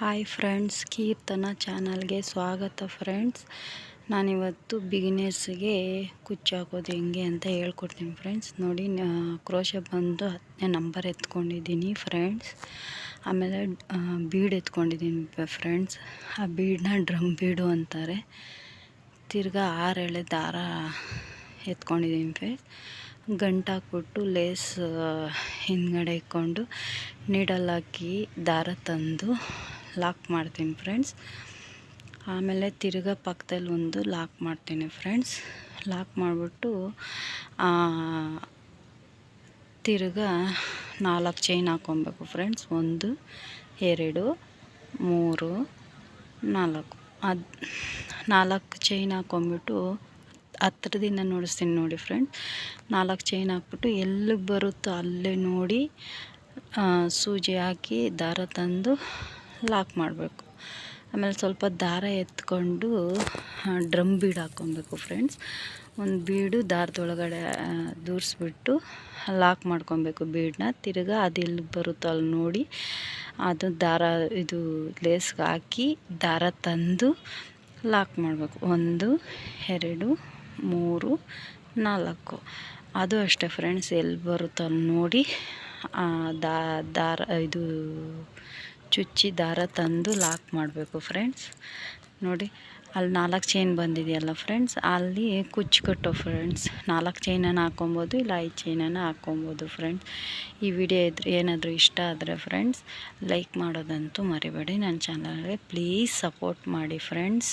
Hi friends ಕೀರ್ತನ ಚಾನಲ್ಗೆ ಸ್ವಾಗತ friends ನಾನಿವತ್ತು ಬಿಗಿನರ್ಸ್ಗೆ ಕುಚ್ಚು ಹಾಕೋದು ಹೆಂಗೆ ಅಂತ ಹೇಳ್ಕೊಡ್ತೀನಿ ಫ್ರೆಂಡ್ಸ್ ನೋಡಿ ಕ್ರೋಶ ಬಂದು ಹತ್ತನೇ ನಂಬರ್ ಎತ್ಕೊಂಡಿದ್ದೀನಿ ಫ್ರೆಂಡ್ಸ್ ಆಮೇಲೆ ಬೀಡ್ ಎತ್ಕೊಂಡಿದ್ದೀನಿ ಫ್ರೆಂಡ್ಸ್ ಆ ಬೀಡನ್ನ ಡ್ರಮ್ ಬೀಡು ಅಂತಾರೆ. ತಿರ್ಗಾ ಆರು ಎಳೆ ದಾರ ಎತ್ಕೊಂಡಿದ್ದೀನಿ ಫ್ರೆಂಡ್ಸ್ ಗಂಟಾಕ್ಬಿಟ್ಟು ಲೇಸ್ ಹಿಂದ್ಗಡೆ ಇಕ್ಕೊಂಡು ನೀಡಲ್ ಹಾಕಿ ದಾರ ತಂದು ಲಾಕ್ ಮಾಡ್ತೀನಿ ಫ್ರೆಂಡ್ಸ್. ಆಮೇಲೆ ತಿರ್ಗಾ ಪಕ್ಕದಲ್ಲಿ ಒಂದು ಲಾಕ್ ಮಾಡ್ತೀನಿ ಫ್ರೆಂಡ್ಸ್. ಲಾಕ್ ಮಾಡಿಬಿಟ್ಟು ತಿರ್ಗಾ ನಾಲ್ಕು ಚೈನ್ ಹಾಕ್ಕೊಬೇಕು ಫ್ರೆಂಡ್ಸ್. ಒಂದು, ಎರಡು, ಮೂರು, ನಾಲ್ಕು. ಅದು, ನಾಲ್ಕು ಚೈನ್ ಹಾಕ್ಕೊಂಬಿಟ್ಟು ದಿನ ನೋಡಿಸ್ತೀನಿ ನೋಡಿ ಫ್ರೆಂಡ್ಸ್. ನಾಲ್ಕು ಚೈನ್ ಹಾಕ್ಬಿಟ್ಟು ಎಲ್ಲಿಗೆ ಬರುತ್ತೋ ಅಲ್ಲೇ ನೋಡಿ ಸೂಜಿ ಹಾಕಿ ದಾರ ತಂದು ಲಾಕ್ ಮಾಡಬೇಕು. ಆಮೇಲೆ ಸ್ವಲ್ಪ ದಾರ ಎತ್ಕೊಂಡು ಡ್ರಮ್ ಬೀಡ್ ಹಾಕ್ಕೊಬೇಕು ಫ್ರೆಂಡ್ಸ್. ಒಂದು ಬೀಡು ದಾರದೊಳಗಡೆ ದೂರಿಸ್ಬಿಟ್ಟು ಲಾಕ್ ಮಾಡ್ಕೊಬೇಕು ಬೀಡನ್ನ ತಿರ್ಗಾ ಎಲ್ಲಿ ಬರುತ್ತೋ ಅಲ್ಲಿ ನೋಡಿ, ಅದು ದಾರ, ಇದು ಲೇಸ್ಗೆ ಹಾಕಿ ದಾರ ತಂದು ಲಾಕ್ ಮಾಡಬೇಕು. ಒಂದು, ಎರಡು, ಮೂರು, ನಾಲ್ಕು. ಅದು ಅಷ್ಟೇ ಫ್ರೆಂಡ್ಸ್, ಎಲ್ಲಿ ಬರುತ್ತೋ ಅಲ್ಲಿ ನೋಡಿ ದಾರ, ಇದು ಚುಚ್ಚಿ ದಾರ ತಂದು ಲಾಕ್ ಮಾಡಬೇಕು ಫ್ರೆಂಡ್ಸ್ ನೋಡಿ, ಅಲ್ಲಿ ನಾಲ್ಕು ಚೈನ್ ಬಂದಿದೆಯಲ್ಲ ಫ್ರೆಂಡ್ಸ್ ಅಲ್ಲಿ ಕುಚ್ಚು ಕಟ್ಟೋ ಫ್ರೆಂಡ್ಸ್ ನಾಲ್ಕು ಚೈನನ್ನು ಹಾಕ್ಕೊಬೋದು, ಇಲ್ಲ ಐದು ಚೈನನ್ನು ಹಾಕ್ಕೊಬೋದು ಫ್ರೆಂಡ್ಸ್ ಈ ವಿಡಿಯೋ ಇದ್ರೆ ಏನಾದರೂ ಇಷ್ಟ ಆದರೆ ಫ್ರೆಂಡ್ಸ್ ಲೈಕ್ ಮಾಡೋದಂತೂ ಮರಿಬೇಡಿ. ನನ್ನ ಚಾನಲ್ಗೆ ಪ್ಲೀಸ್ ಸಪೋರ್ಟ್ ಮಾಡಿ ಫ್ರೆಂಡ್ಸ್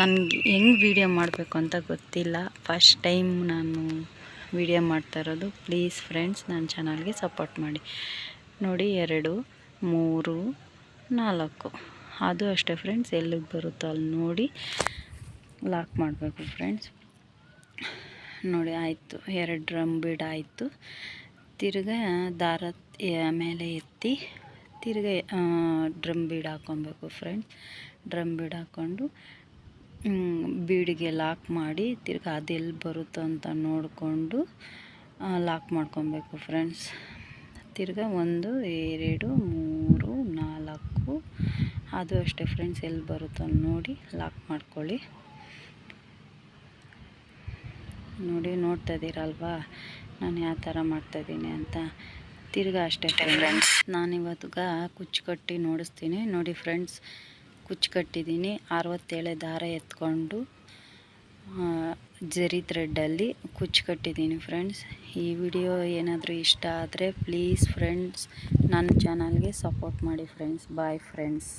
ನನಗೆ ಹೆಂಗೆ ವಿಡಿಯೋ ಮಾಡಬೇಕು ಅಂತ ಗೊತ್ತಿಲ್ಲ. ಫಸ್ಟ್ ಟೈಮ್ ನಾನು ವಿಡಿಯೋ ಮಾಡ್ತಾ ಇರೋದು ಪ್ಲೀಸ್ ಫ್ರೆಂಡ್ಸ್ ನನ್ನ ಚಾನಲ್ಗೆ ಸಪೋರ್ಟ್ ಮಾಡಿ. ನೋಡಿ, ಎರಡು. ಮೂರು, ನಾಲ್ಕು. ಅದು ಅಷ್ಟೇ ಫ್ರೆಂಡ್ಸ್ ಎಲ್ಲಿಗೆ ಬರುತ್ತೋ ಅಲ್ಲಿ ನೋಡಿ ಲಾಕ್ ಮಾಡಬೇಕು ಫ್ರೆಂಡ್ಸ್ ನೋಡಿ, ಆಯಿತು. ಎರಡು ಡ್ರಮ್ ಬೀಡ್ ಆಯಿತು. ತಿರ್ಗ ದಾರ ಮೇಲೆ ಎತ್ತಿ ತಿರ್ಗ ಡ್ರಮ್ ಬೀಡ್ ಹಾಕ್ಕೊಬೇಕು ಫ್ರೆಂಡ್ಸ್ ಡ್ರಮ್ ಬೀಡ್ ಹಾಕ್ಕೊಂಡು ಬೀಡಿಗೆ ಲಾಕ್ ಮಾಡಿ ತಿರ್ಗಾ ಅದೆಲ್ಲಿ ಬರುತ್ತೋ ಅಂತ ನೋಡಿಕೊಂಡು ಲಾಕ್ ಮಾಡ್ಕೊಬೇಕು ಫ್ರೆಂಡ್ಸ್ ತಿರ್ಗ ಒಂದು, ಎರಡು ಮೂರು ನಾಲ್ಕು. ಅದು ಅಷ್ಟೇ ಫ್ರೆಂಡ್ಸ್ ಎಲ್ಲಿ ಬರುತ್ತೋ ನೋಡಿ ಲಾಕ್ ಮಾಡ್ಕೊಳ್ಳಿ. ನೋಡಿ, ನೋಡ್ತಾ ಇದ್ದೀರಲ್ವಾ? ನಾನು ಯಾವ ಥರ ಮಾಡ್ತಾಯಿದ್ದೀನಿ ಅಂತ. ತಿರ್ಗಾ ಅಷ್ಟೇ ಫ್ರೆಂಡ್ಸ್ ನಾನಿವತ್ಗ ಕುಚ್ಚು ಕಟ್ಟಿ ನೋಡಿಸ್ತೀನಿ. ನೋಡಿ ಫ್ರೆಂಡ್ಸ್ ಕುಚ್ಚು ಕಟ್ಟಿದ್ದೀನಿ ಅರವತ್ತೇಳೆ ದಾರ ಎತ್ಕೊಂಡು ಜರಿ ಥ್ರೆಡ್ಡಲ್ಲಿ ಕುಚ್ಚು ಕಟ್ಟಿದ್ದೀನಿ ಫ್ರೆಂಡ್ಸ್. ಈ ವಿಡಿಯೋ ಏನಾದರೂ ಇಷ್ಟ ಆದರೆ ಪ್ಲೀಸ್ ಫ್ರೆಂಡ್ಸ್, ನನ್ನ ಚಾನಲ್ಗೆ ಸಪೋರ್ಟ್ ಮಾಡಿ ಫ್ರೆಂಡ್ಸ್. Bye friends.